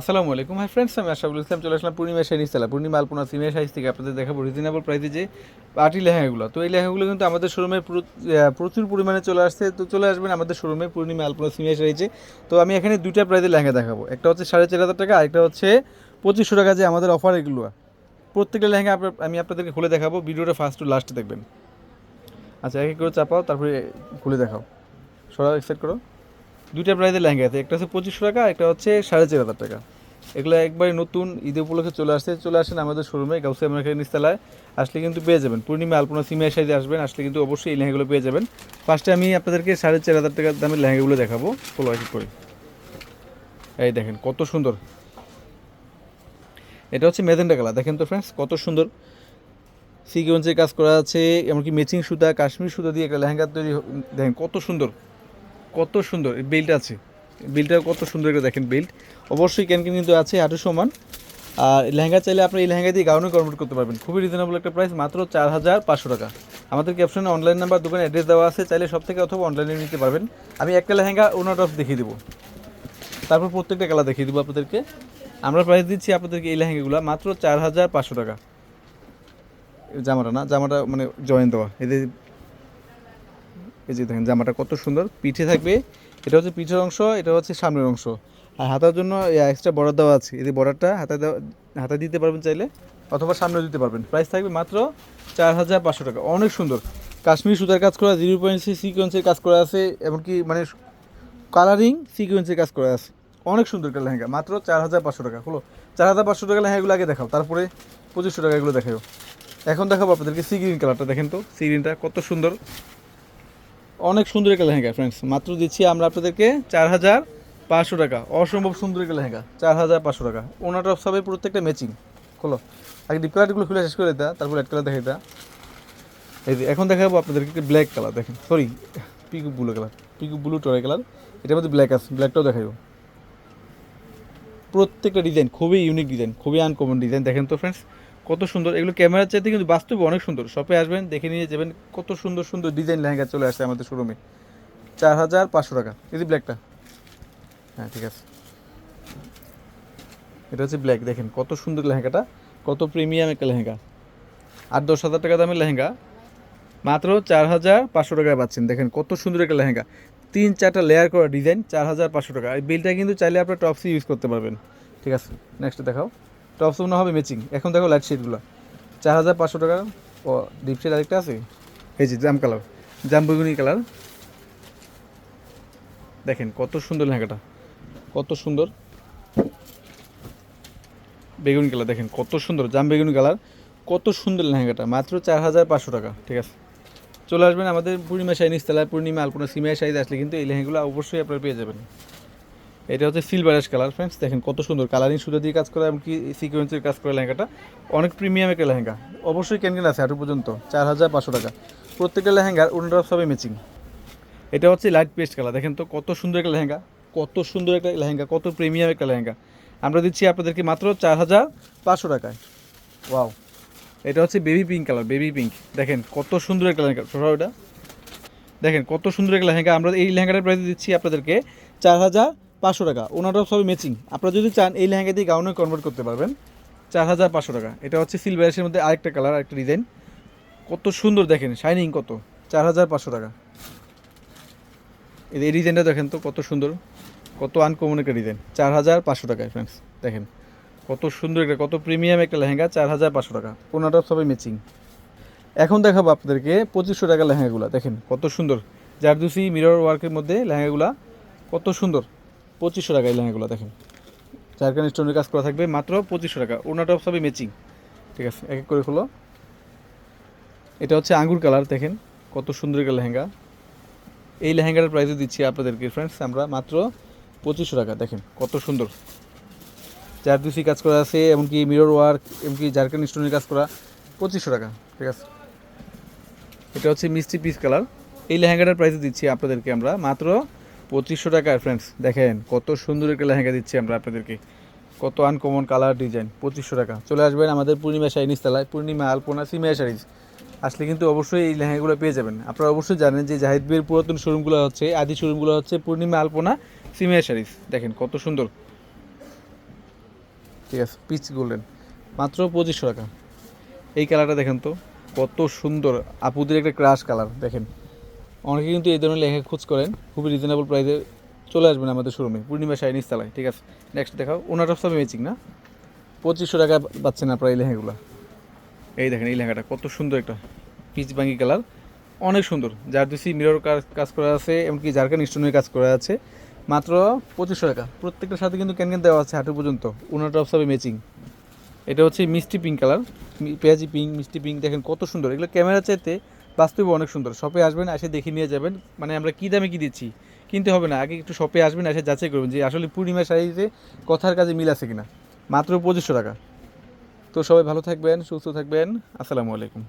আসসালামু আলাইকুম। Hi friends, আমি আশাফুল ইসলাম, চলে আসলাম পূর্ণিমা শাড়িজ তালা পূর্ণিমা আলপনা সিমিয়া সাইজ থেকে আপনাদের দেখাবো রিজনেবল প্রাইসে যে পার্টি লেহেঙ্গাগুলো। তো এই লেহেঙ্গাগুলো কিন্তু আমাদের শোরুমে প্রচুর পরিমাণে চলে আসছে। তো চলে আসবেন আমাদের শোরুমে পূর্ণিমা আলপনা সিমিয়া সাইজে তো আমি এখানে দুইটা প্রাইসে লেহেঙ্গা দেখাবো। একটা হচ্ছে সাড়ে চার হাজার টাকা, আরেকটা হচ্ছে পঁচিশশো টাকা যে আমাদের অফার এগুলো। প্রত্যেকটা লেহেঙ্গা আমি আপনাদেরকে খুলে দেখাবো। ভিডিওটা ফার্স্ট টু লাস্টে দেখবেন। আচ্ছা এক করে চাপাও, তারপরে খুলে দেখাও। সরা এক্সেপ্ট করো। দুইটা প্রাইজের লেহেঙ্গা আছে। একটা হচ্ছে পঁচিশশো টাকা, একটা হচ্ছে সাড়ে চার হাজার টাকা। এগুলো একবারে নতুন ঈদ উপলক্ষে চলে আসছে। চলে আসেন আমাদের শোরুমে গাউসিয়া মার্কেট নিস্তালায় আসলে কিন্তু পেয়ে যাবেন। পূর্ণিমা আলপনা সিমিয়া সাইজে আসবেন। আসলে কিন্তু অবশ্যই এই লেহেঙ্গাগুলো পেয়ে যাবেন। ফার্স্টে আমি আপনাদেরকে সাড়ে চার হাজার টাকার দামের লেহেঙ্গাগুলো দেখাবো। ফলো এক করে। এই দেখেন, কত সুন্দর। এটা হচ্ছে মেজেন্ডা কালার। দেখেন তো ফ্রেন্ডস কত সুন্দর। সিকোয়েন্সের কাজ করা আছে, এমনকি ম্যাচিং সুতা, কাশ্মীর সুতা দিয়ে একটা লেহেঙ্গা তৈরি দেখেন কত সুন্দর। কত সুন্দর বেল্ট আছে। বেল্টটা কত সুন্দর করে দেখেন বেল্ট অবশ্যই ক্যানকিন কিন্তু আছে হাঁটু সমান। আর লেহেঙ্গা চাইলে আপনি এই লেহেঙ্গা দিয়ে গাউনে কনভার্ট করতে পারবেন। খুবই রিজনেবল একটা প্রাইস মাত্র চার হাজার পাঁচশো টাকা। আমাদের ক্যাপশনে অনলাইন নাম্বার দোকানে অ্যাড্রেস দেওয়া আছে, চাইলে সব থেকে অথবা অনলাইনে নিতে পারবেন। আমি একটা লেহেঙ্গা ওনার অফ দেখিয়ে দেবো। তারপর প্রত্যেকটা কালার দেখিয়ে দেবো আপনাদেরকে। আমরা প্রাইস দিচ্ছি আপনাদেরকে এই লেহেঙ্গাগুলো, মাত্র চার হাজার পাঁচশো টাকা। জামাটা না, জামাটা মানে জয়েন দেওয়া। এদের এই যে দেখেন জামাটা কত সুন্দর, পিঠে থাকবে। এটা হচ্ছে পিঠের অংশ, এটা হচ্ছে সামনের অংশ। আর হাতার জন্য এক্সট্রা বর্ডার দেওয়া আছে। এই বর্ডারটা হাতে হাতে দিতে পারবেন চাইলে, অথবা সামনে দিতে পারবেন। প্রাইস থাকবে মাত্র চার হাজার পাঁচশো টাকা। অনেক সুন্দর। কাশ্মীর সুতার কাজ করা জিরো পয়েন্ট সিকোয়েন্সের কাজ করা আছে, এমনকি মানে কালারিং সিকোয়েন্সের কাজ করা আছে। অনেক সুন্দর একটা লেহেঙ্গা। মাত্র চার হাজার পাঁচশো টাকা। হলো, চার হাজার পাঁচশো টাকা লেহেঙ্গাগুলো আগে দেখাও, তারপরে পঁচিশশো টাকা এগুলো দেখাও এখন দেখাবো আপনাদেরকে সি গ্রিন কালারটা দেখেন তো সি গ্রিনটা কত সুন্দর। অনেক সুন্দর একটা লেহেঙ্গা ফ্রেন্ডস মাত্র দিচ্ছি আমরা আপনাদেরকে চার হাজার পাঁচশো টাকা। অসম্ভব সুন্দর একটা লেহেঙ্গা, চার হাজার পাঁচশো টাকা। ওনাটা সবাই প্রত্যেকটা ম্যাচিং খোলো। আগে ডিপ কালারগুলো খুলে শেষ করে দেয় তারপর রেড কালার দেখে দেয় এই এখন দেখাবো আপনাদেরকে ব্ল্যাক কালার দেখেন। সরি পিকু ব্লু কালার পিকু ব্লু টরে কালার এটার মধ্যে ব্ল্যাক আছে ব্ল্যাকটাও দেখাবো প্রত্যেকটা ডিজাইন খুবই ইউনিক ডিজাইন খুবই আনকমন ডিজাইন দেখেন তো ফ্রেন্ডস কত সুন্দর। এগুলো ক্যামেরার চাইতে কিন্তু বাস্তবে অনেক সুন্দর। শপে আসবেন, দেখে নিয়ে যাবেন, কত সুন্দর সুন্দর ডিজাইন লেহেঙ্গা চলে আসছে আমাদের শোরুমে চার হাজার পাঁচশো টাকা। এই যে ব্ল্যাকটা হ্যাঁ ঠিক আছে। এটা হচ্ছে ব্ল্যাক দেখেন কত সুন্দর লেহেঙ্গাটা। কত প্রিমিয়াম একটা লেহেঙ্গা। আট দশ হাজার টাকা দামের লেহেঙ্গা। মাত্র চার হাজার পাঁচশো টাকায় পাচ্ছেন। দেখেন কত সুন্দর একটা লেহেঙ্গা। তিন চারটা লেয়ার করা ডিজাইন চার হাজার পাঁচশো টাকা। এই বিলটা কিন্তু চাইলে আপনার টপসি ইউজ করতে পারবেন। ঠিক আছে নেক্সট দেখাও। টপস মনে হবে ম্যাচিং এখন দেখো লাইট শেডগুলো চার হাজার পাঁচশো টাকা। ও ডিপ শেড আরেকটা আছে? এই যে জাম কালার জাম বেগুনি কালার দেখেন, কত সুন্দর লেহেঙ্গাটা। কত সুন্দর। বেগুনি কালার দেখেন, কত সুন্দর। জাম বেগুনি কালার কত সুন্দর লেহেঙ্গাটা। মাত্র চার হাজার পাঁচশো টাকা। ঠিক আছে? চলে আসবেন আমাদের পূর্ণিমা শাইনিস তেলায় পূর্ণিমা আলপনা সিমিয়া সাইজ আসলে কিন্তু এই লেহেঙ্গাগুলো অবশ্যই আপনারা পেয়ে যাবেন। এটা হচ্ছে সিলভারেশ কালার ফ্রেন্ডস দেখেন কত সুন্দর কালারিং সুতো দিয়ে কাজ করা এমনকি সিকোয়েন্সের কাজ করা লেহেঙ্গাটা। অনেক প্রিমিয়াম একটা লেহেঙ্গা। অবশ্যই ক্যানকেন আছে আটু পর্যন্ত। চার হাজার পাঁচশো টাকা। প্রত্যেকটা লেহেঙ্গার উন্নত সবই ম্যাচিং এটা হচ্ছে লাইট পেস্ট কালার দেখেন তো কত সুন্দর একটা লেহেঙ্গা, কত সুন্দর একটা লেহেঙ্গা, কত প্রিমিয়াম একটা লেহেঙ্গা। আমরা দিচ্ছি আপনাদেরকে মাত্র চার হাজার পাঁচশো টাকায়। ওয়াও এটা হচ্ছে baby pink colour baby pink দেখেন কত সুন্দর একটা লেহেঙ্গা। সরাও এটা। দেখেন কত সুন্দর একটা লেহেঙ্গা। আমরা এই লেহেঙ্গাটার প্রাইস দিচ্ছি আপনাদেরকে চার হাজার পাঁচশো টাকা। ওনারাও সবই ম্যাচিং আপনারা যদি চান, এই লেহেঙ্গা দিয়ে গাউনে কনভার্ট করতে পারবেন। চার হাজার পাঁচশো টাকা। এটা হচ্ছে সিলভারের মধ্যে আরেকটা কালার আরেকটা ডিজাইন কত সুন্দর দেখেন শাইনিং কত। চার হাজার পাঁচশো টাকা। এই ডিজাইনটা দেখেন তো, কত সুন্দর। কত আনকমন একটা ডিজাইন চার হাজার পাঁচশো টাকায় ফ্রেন্ডস দেখেন। কত সুন্দর একটা, কত প্রিমিয়াম একটা লেহেঙ্গা, চার হাজার পাঁচশো টাকা। ওনাটা সবাই ম্যাচিং এখন দেখাবো আপনাদেরকে পঁচিশশো টাকা লেহেঙ্গাগুলো। দেখেন, কত সুন্দর। জারদুসি মিরর ওয়ার্কের মধ্যে লেহেঙ্গাগুলা কত সুন্দর। পঁচিশশো টাকা এই লেহেঙ্গাগুলো, দেখেন। চারখান স্টোনের কাজ করা থাকবে, মাত্র পঁচিশশো টাকা। ওনাটা সবই ম্যাচিং ঠিক আছে, এক এক করে খোলো এটা হচ্ছে আঙ্গুর কালার দেখেন, কত সুন্দর একটা লেহেঙ্গা। এই লেহেঙ্গাটার প্রাইসও দিচ্ছি আপনাদেরকে ফ্রেন্ডস আমরা মাত্র পঁচিশশো টাকা, দেখেন, কত সুন্দর। চারদুসি কাজ করা আছে, এমনকি মিরর ওয়ার্ক এমনকি জারকান স্টোনের কাজ করা, পঁচিশশো টাকা, ঠিক আছে। এটা হচ্ছে মিষ্টি পিস কালার এই লেহেঙ্গাটার প্রাইস দিচ্ছি আপনাদেরকে আমরা, মাত্র পঁচিশশো টাকায় ফ্রেন্ডস দেখেন কত সুন্দর একটা লেহেঙ্গা দিচ্ছি আমরা আপনাদেরকে। কত আনকমন কালার ডিজাইন পঁচিশশো টাকা। চলে আসবেন আমাদের পূর্ণিমা শাইনিস তালায় পূর্ণিমা আলপনা সিমিয়া শাড়িজ। আসলে কিন্তু অবশ্যই এই লেহেঙ্গাগুলো পেয়ে যাবেন। আপনারা অবশ্যই জানেন যে জাহিদ বিয়ের পুরাতন শোরুমগুলো হচ্ছে, আদি শোরুমগুলো হচ্ছে পূর্ণিমা আলপনা সিমিয়া শাড়িজ। দেখেন কত সুন্দর। ঠিক আছে পিচ গোল্ডেন মাত্র পঁচিশশো টাকা। এই কালারটা দেখেন তো, কত সুন্দর। আপুদের একটা ক্রাশ কালার দেখেন। অনেকে কিন্তু এই ধরনের লেখা খোঁজ করেন, খুবই রিজনেবল প্রাইসে চলে আসবেন আমাদের শোরুমে পূর্ণিমা শাইনিস তালায়, ঠিক আছে? নেক্সট দেখাও ওনার সব ম্যাচিং না? পঁচিশশো টাকা পাচ্ছেন আপনার এই লেহেঙ্গাগুলো। এই দেখেন, এই লেহেঙ্গাটা কত সুন্দর একটা পিচ বাঙ্গি কালার অনেক সুন্দর যার দিছি মিরর কাজ কাজ করা আছে, এমনকি জারকান স্টোনের কাজ করা আছে। মাত্র পঁচিশশো টাকা। প্রত্যেকটার সাথে কিন্তু ক্যান ক্যান দেওয়া আছে হাঁটু পর্যন্ত ওনার টপ সবে ম্যাচিং এটা হচ্ছে মিষ্টি পিঙ্ক কালার পেঁয়াজি পিঙ্ক মিষ্টি পিঙ্ক দেখেন কত সুন্দর। এগুলো ক্যামেরা চাইতে বাস্তবে অনেক সুন্দর। শপে আসবেন, এসে দেখে নিয়ে যাবেন মানে আমরা কী দামে কী দিচ্ছি, কিনতে হবে না। আগে একটু শপে আসবেন, এসে যাচাই করবেন যে আসলে পূর্ণিমা সাইজে কথার কাজে মিল আছে কিনা। মাত্র পঁচিশশো টাকা। তো সবাই ভালো থাকবেন, সুস্থ থাকবেন। আসসালামু আলাইকুম।